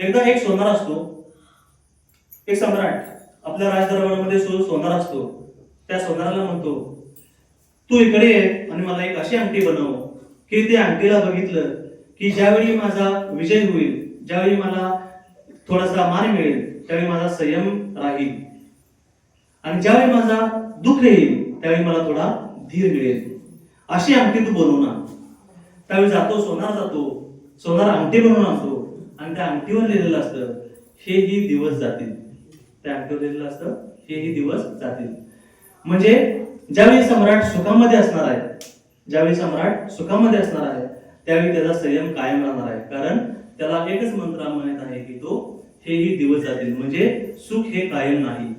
एकदा एक सोनार असतो. एक सम्राट आपल्या राजदरबारामध्ये सो सोनार असतो. त्या सोनाराला म्हणतो तू इकडे ये आणि मला एक अशी अंगठी बनव की त्या अंगठीला बघितलं की ज्यावेळी माझा विजय होईल ज्यावेळी मला थोडासा मान मिळेल त्यावेळी माझा संयम राहील. आणि ज्यावेळी माझा दुःख येईल त्यावेळी मला थोडा धीर मिळेल. अशी अंगठी तू बनवू ना त्यावेळी जातो सोनार जातो. सोनार अंगठी बनवून आणतो. आणि त्या अंगठीवर लिहिलेलं असतं हेही दिवस जातील. त्या अंगठीवर लिहिलेलं असतं हेही दिवस जातील. म्हणजे ज्यावेळी सम्राट सुखामध्ये असणार आहे ज्यावेळी सम्राट सुखामध्ये असणार आहे त्यावेळी त्याचा संयम कायम राहणार आहे. कारण त्याला एकच मंत्र म्हणत आहे की तो हेही दिवस जातील. म्हणजे सुख हे कायम नाही.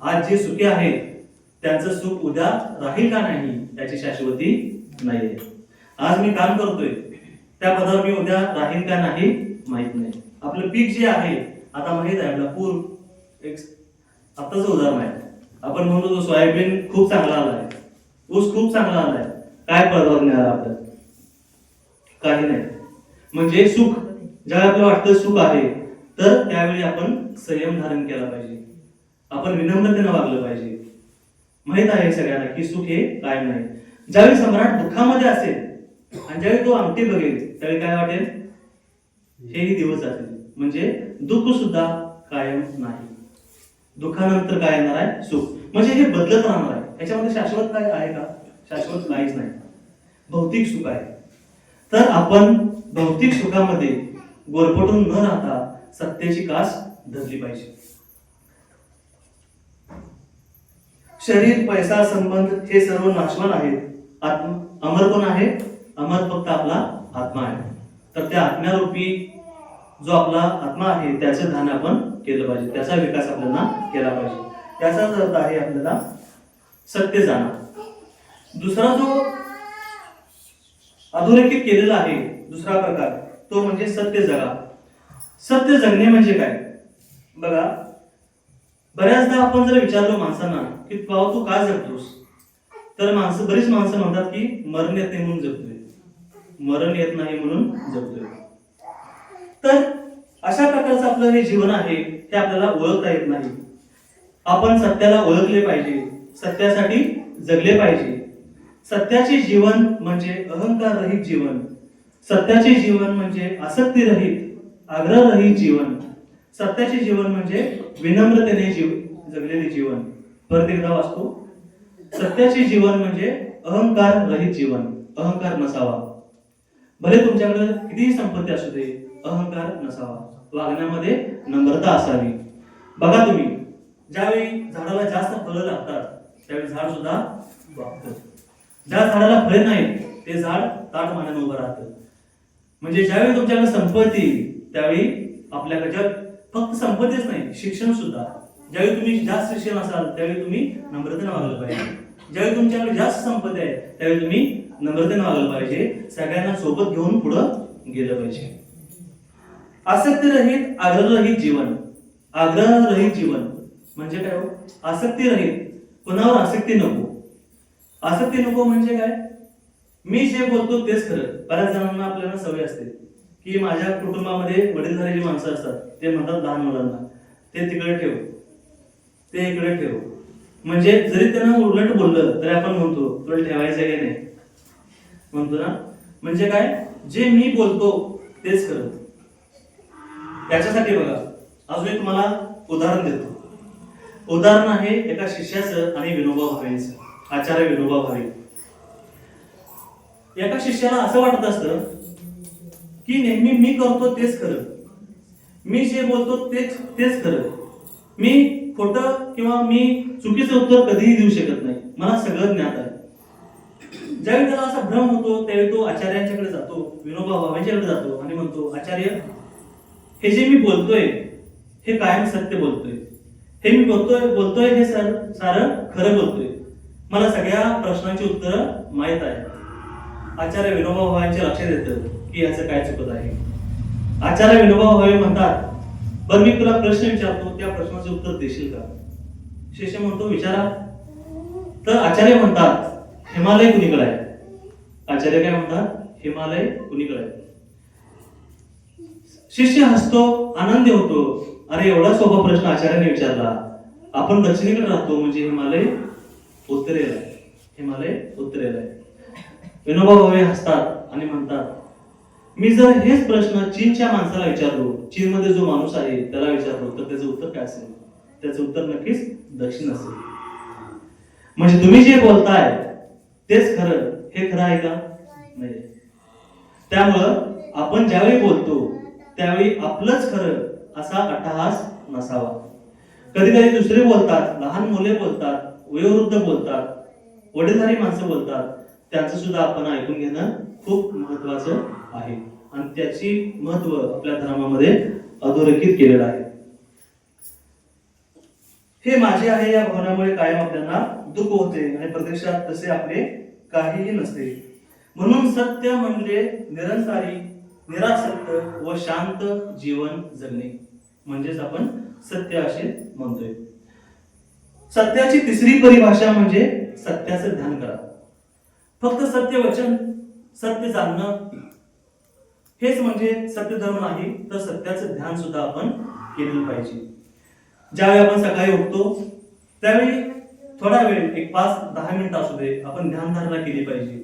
आज जे सुखी आहेत त्यांचं सुख उद्या राहील का नाही त्याची शाश्वती नाहीये. आज मी काम करतोय त्या पदावर मी उद्या राहील का नाही माहीत नाही. आपलं पीक जे आहे आता माहीत आहे आपला पूर एक आताच उदाहरण आहे. आपण म्हणतो तो सोयाबीन खूप चांगला आलाय ऊस खूप चांगला आलाय काय पदावर मिळालं आपल्याला? काही नाही. म्हणजे सुख ज्यावेळी आपल्याला वाटतं सुख आहे तर त्यावेळी आपण संयम धारण केला पाहिजे. आपण विनम्रतेनं वागलं पाहिजे. माहीत आहे सगळ्यांना की सुख हे काय नाही. ज्यावेळी सम्राट दुःखामध्ये असेल आणि ज्यावेळी तो आमटी बघेल त्यावेळी काय वाटेल? हेही दिवस जातील. म्हणजे दुःख सुद्धा कायम नाही. दुःखानंतर काय येणार आहे? सुख. म्हणजे हे बदलत राहणार आहे. याच्यामध्ये शाश्वत काय आहे का? शाश्वत काहीच नाही. भौतिक सुख आहे. तर आपण भौतिक सुखामध्ये गोरपटून न राहता सत्याची कास धरली पाहिजे. शरीर पैसा संबंध हे सर्व नाशवान आहेत. आत्म अमर कोण आहे? अमर फक्त आपला आत्मा आहे. तर त्या आत्म्यारूपी जो आपला आत्मा आहे त्याचं ध्यान आपण केलं पाहिजे. त्याचा विकास आपल्याला केला पाहिजे. त्याचाच अर्थ आहे आपल्याला सत्य जाणं. दुसरा जो अधोरेखित केलेला आहे दुसरा प्रकार तो म्हणजे सत्य जगा. सत्य जगणे म्हणजे काय? बघा बऱ्याचदा आपण जर विचारलो माणसांना की पाव तू का जगतोस? तर माणसं बरीच माणसं म्हणतात की मरण येते म्हणून जगतोय. मरण येत नाही म्हणून जगतोय तर अशा प्रकारचं आपलं हे जीवन आहे हे आपल्याला ओळखता येत नाही. आपण सत्याला ओळखले पाहिजे सत्यासाठी जगले पाहिजे. सत्याचे जीवन म्हणजे अहंकार रहित जीवन. सत्याचे जीवन म्हणजे आसक्ती रहित आग्रह रहित जीवन. सत्याचे जीवन म्हणजे विनम्रतेने जीव जगलेले जीवन. परत एकदा वाचतो. सत्याचे जीवन म्हणजे अहंकार रहित जीवन अहंकार नसावा. भले तुमच्याकडे कितीही संपत्ती असू दे अहंकार नसावा. वागण्यामध्ये नम्रता असावी. बघा तुम्ही ज्यावेळी झाडाला जास्त फळं लागतात त्यावेळी झाड सुद्धा वागतं. ज्या झाडाला फळे नाहीत ते झाड ताट मानाने उभं राहतं. म्हणजे ज्यावेळी तुमच्याकडे संपत्ती त्यावेळी आपल्याकडे ज्या फक्त संपत्तीच नाही शिक्षण सुद्धा. ज्यावेळी तुम्ही जास्त शिक्षण असाल त्यावेळी तुम्ही नम्रतेने वागलं पाहिजे. ज्यावेळी तुमच्याकडे जास्त संपत्ती आहे त्यावेळी तुम्ही नम्रतेनं वागलं पाहिजे. सगळ्यांना सोबत घेऊन पुढं गेलं पाहिजे. आसक्ती रहित आग्रह जीवन. आग्रहरहित जीवन. म्हणजे काय हो? आसक्ती रहित आसक्ती नको? आसक्ती नको म्हणजे काय? मी जे बोलतो तेच खरं. बऱ्याच जणांना आपल्याला सवय असते की माझ्या कुटुंबामध्ये वडीलधारी जी माणसं असतात. ते म्हणतात लहान मुलांना. ते तिकडे ठेव. ते इकडे ठेव. म्हणजे जरी त्यांना उलट बोललं तरी आपण म्हणतो तुला ठेवायचं की नाही? म्हणतो ना? म्हणजे काय? जे मी बोलतो तेच खरं त्याच्यासाठी बघा अजून एक तुम्हाला उदाहरण देतो. उदाहरण आहे एका शिष्याचं आणि विनोबा भावेचं आचार्य विनोबा भावे. एका शिष्याला असं वाटत असतं की नेहमी मी करतो तेच खरं. मी जे बोलतो तेच तेच खरं. मी खोटं किंवा मी चुकीचं उत्तर कधीही देऊ शकत नाही. मला सगळं ज्ञात आहे. ज्यावेळी त्याला असा भ्रम होतो त्यावेळी तो आचार्यांच्याकडे जातो विनोबा भावेंच्याकडे जातो आणि म्हणतो आचार्य हे जे मी बोलतोय हे कायम सत्य बोलतोय. हे मी बोलतोय बोलतोय हे सर सारं खरं बोलतोय. मला सगळ्या प्रश्नांची उत्तरं माहीत आहे आचार्य विनोबा भावेंच्या लक्षात येतं की याचं काय चुकत आहे. आचार्य विनोबा भावे म्हणतात बरं मी तुला प्रश्न विचारतो त्या प्रश्नाचं उत्तर देशील का? शिष्य म्हणतो विचारा. तर आचार्य म्हणतात हिमालय कुणीकडे आहे? आचार्य काय म्हणतात? हिमालय कुणीकडे आहे? शिष्य हसतो आनंदी होतो. अरे एवढा सोपा प्रश्न आचार्याने विचारला. आपण दक्षिणेकडे राहतो म्हणजे हिमालय उत्तरेला आहे. हिमालय उत्तरेला आहे. विनोबा भावे हसतात आणि म्हणतात मी जर हेच प्रश्न चीनच्या माणसाला विचारलो चीनमध्ये जो माणूस आहे त्याला विचारलो तर त्याचं उत्तर काय असेल? त्याचं उत्तर नक्कीच दक्षिण असेल. म्हणजे तुम्ही जे बोलताय तेच खरं हे खरं आहे का? नाही. त्यामुळं आपण ज्यावेळी बोलतो त्यावेळी आपलंच खरं असा अट्टहास नसावा. कधी कधी दुसरे बोलतात लहान मुले बोलतात वयोवृद्ध बोलतात वडीलधारी माणसं बोलतात त्यांचं सुद्धा आपण ऐकून घेणं खूप महत्वाचं आहे. आणि त्याची महत्त्व आपल्या धर्मामध्ये अधोरेखित केलेलं आहे. हे माझे आहे या भावनामुळे कायम आपल्याला दुःख होते आणि प्रत्यक्षात तसे आपले काहीही नसते. म्हणून सत्य म्हणजे निरंकारी निरासक्त व शांत जीवन जगणे. म्हणजेच आपण सत्य असे म्हणतोय. सत्याची तिसरी परिभाषा म्हणजे सत्याचं ध्यान करा. फक्त सत्य वचन सत्य जाणणं हेच म्हणजे सत्य धर्म नाही तर सत्याचं ध्यान सुद्धा आपण केलेलं पाहिजे. ज्यावेळी आपण सकाळी उठतो त्यावेळी थोडा वेळ एक पाच दहा मिनिट असू दे आपण ध्यानधारणा केली पाहिजे.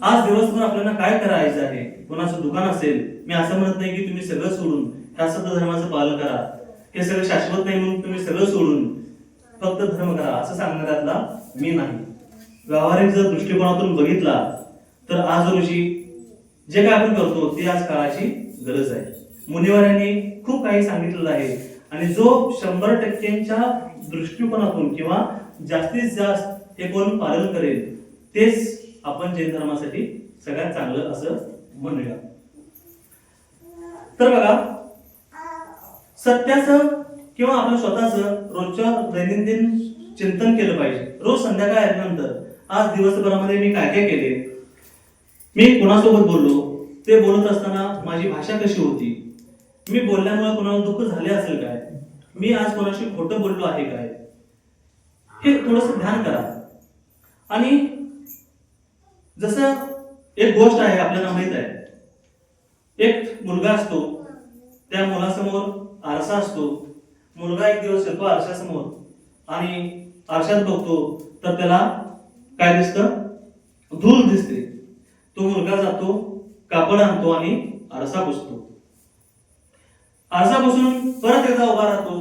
आज दिवसभर आपल्याला काय करायचं आहे? कोणाचं दुकान असेल मी असं म्हणत नाही की तुम्ही सगळं सोडून ह्या सत्य धर्माचं पालन करा. हे सगळं शाश्वत नाही म्हणून तुम्ही सगळं सोडून फक्त धर्म करा. असं सांगण्यातला मी नाही. व्यावहारिक जर दृष्टिकोनातून बघितला तर आज रोजी जे काय आपण करतो ते आज काळाची गरज आहे. मुनिवारांनी खूप काही सांगितलेलं आहे. आणि जो शंभर टक्क्यांच्या दृष्टिकोनातून किंवा जास्तीत जास्त हे कोण पालन करेल तेच आपण जैन धर्मासाठी सगळ्यात चांगलं असं म्हणूया. तर बघा सत्याचं किंवा आपलं स्वतःच रोजच्या दैनंदिन चिंतन केलं पाहिजे. रोज संध्याकाळ आल्यानंतर आज दिवसभरामध्ये मी काय काय केले? मी कोणासोबत बोललो? ते बोलत असताना माझी भाषा कशी होती? मी बोलल्यामुळे कोणाला दुःख झाले असेल काय? मी आज कोणाशी खोटं बोललो आहे काय? हे थोडस ध्यान करा. आणि जसं एक गोष्ट आहे आपल्याला माहीत आहे. एक मुलगा असतो त्या मुलासमोर आरसा असतो. मुलगा एक दिवस येतो आरशासमोर आणि आरशात बघतो तर त्याला काय दिसतं? धूल दिसते. तो मुलगा जातो कापड आणतो आणि आरसा पुसतो. आरसा परत एकदा उभा राहतो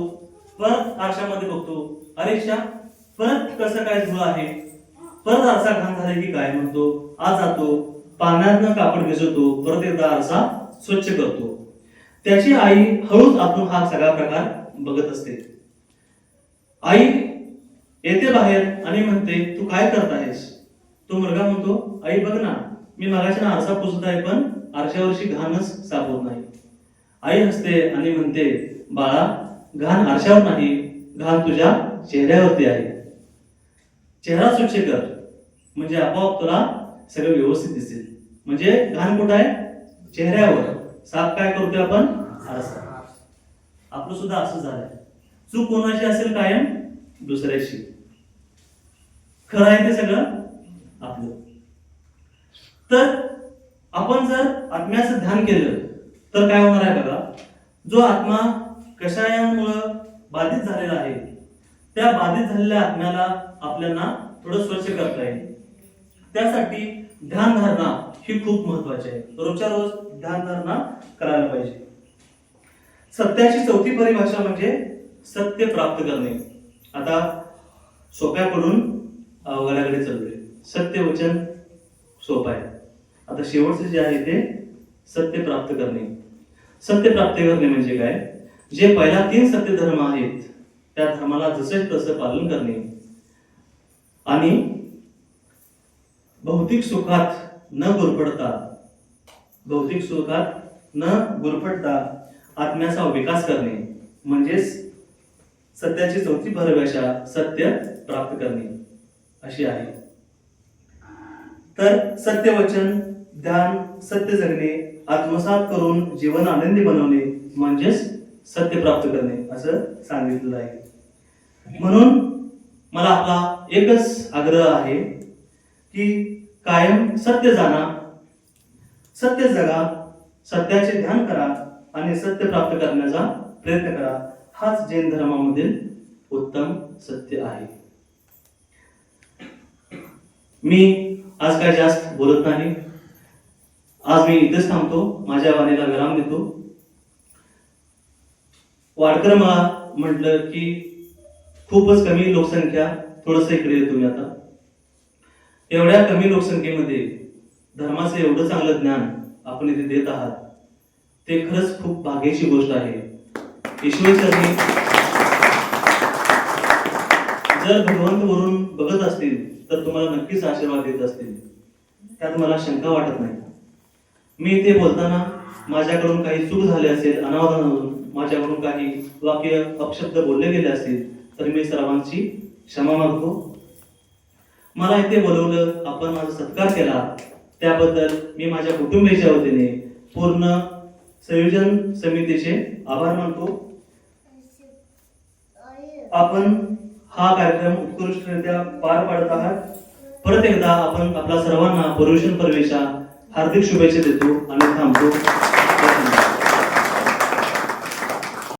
परत आरशामध्ये बघतो. अरे परत कसं काय धूळ आहे? परत आरसा घाण झाले की काय म्हणतो? आज जातो पाण्यातनं कापड भिजवतो परत एकदा आरसा स्वच्छ करतो. त्याची आई हळूच आतून हा सगळा प्रकार बघत असते. आई येते बाहेर आणि म्हणते तू काय करत आहेस तो मुलगा म्हणतो आई बघ ना मी मगाच्या आरसा पुसत आहे पण आरशावरची घाणच साफ नाही. आई हसते आणि म्हणते बाळा घाण आरशावर नाही घाण तुझ्या चेहऱ्यावरती आहे. चेहरा स्वच्छ कर. म्हणजे आपोआप तुला सगळं व्यवस्थित दिसेल. म्हणजे घाण कुठं आहे? चेहऱ्यावर. साफ काय करतोय आपण? आरसा. आपलं सुद्धा असं झालंय. चूक कोणाची असेल कायम? दुसऱ्याशी. खरं आहे ते सगळं आपलं. तर आपण जर आत्म्याचं ध्यान केलं तर काय होणार आहे बघा? जो आत्मा कषायांमुळं बाधित झालेला आहे त्या बाधित झालेल्या आत्म्याला आपल्याला थोडं स्वच्छ करता येईल. त्यासाठी ध्यानधारणा ही खूप महत्वाची आहे. रोजच्या रोज ध्यानधारणा करायला पाहिजे. सत्याची चौथी परिभाषा म्हणजे सत्य प्राप्त करणे. आता सोप्याकडून अवघडाकडे चाललोय. सत्य वचन सोपं आहे. आता शेवटचे जे आहे ते सत्य प्राप्त करणे. सत्य प्राप्त करणे म्हणजे काय? जे पहिला तीन सत्य धर्म आहेत त्या धर्माला जसे तसं पालन करणे. आणि भौतिक सुखात न गुरफडता भौतिक सुखात न गुरफडता आत्म्याचा विकास करणे म्हणजेच सत्याची चौथी परिभाषा सत्य प्राप्त करणे. अशी आहे. तर सत्य वचन ध्यान सत्य जगणे आत्मसात करून जीवन आनंदी बनवणे म्हणजेच सत्य प्राप्त करणे असं सांगितलेलं आहे. म्हणून मला आपला एकच आग्रह आहे की कायम सत्य जाणा. सत्य जगा सत्याचे ध्यान करा आणि सत्य प्राप्त करण्याचा प्रयत्न करा. हाच जैन धर्मामधील उत्तम सत्य आहे. मी आज काय जास्त बोलत नाही. आज मी इथेच थांबतो माझ्या वाणीला विराम देतो. वाडकर महा म्हटलं की खूपच कमी लोकसंख्या थोडस इकडे येतो मी आता. एवढ्या कमी लोकसंख्येमध्ये धर्माचं एवढं चांगलं ज्ञान आपण इथे देत आहात ते खरंच खूप भाग्याची गोष्ट आहे. ईश्वरचरणी जर भगवंत वरून बघत असतील तर तुम्हाला नक्कीच आशीर्वाद देत असतील. त्यात मला शंका वाटत नाही. मी ते बोलताना माझ्याकडून काही चूक झाली असेल अनावधानातून माझ्याकडून काही वाक्य अपशब्द बोलले गेले असतील तर मी सर्वांची क्षमा मागतो. मला इथे बोलवलं आपण माझा सत्कार केला. त्याबद्दल मी माझ्या कुटुंबियाच्या वतीने पूर्ण संयोजन समितीचे आभार मानतो. आपण हा कार्यक्रम उत्कृष्टरित्या पार पाडत आहात. परत एकदा आपण आपल्या सर्वांना पर्युषण परवेशा हार्दिक शुभेच्छा देतो आणि थांबतो.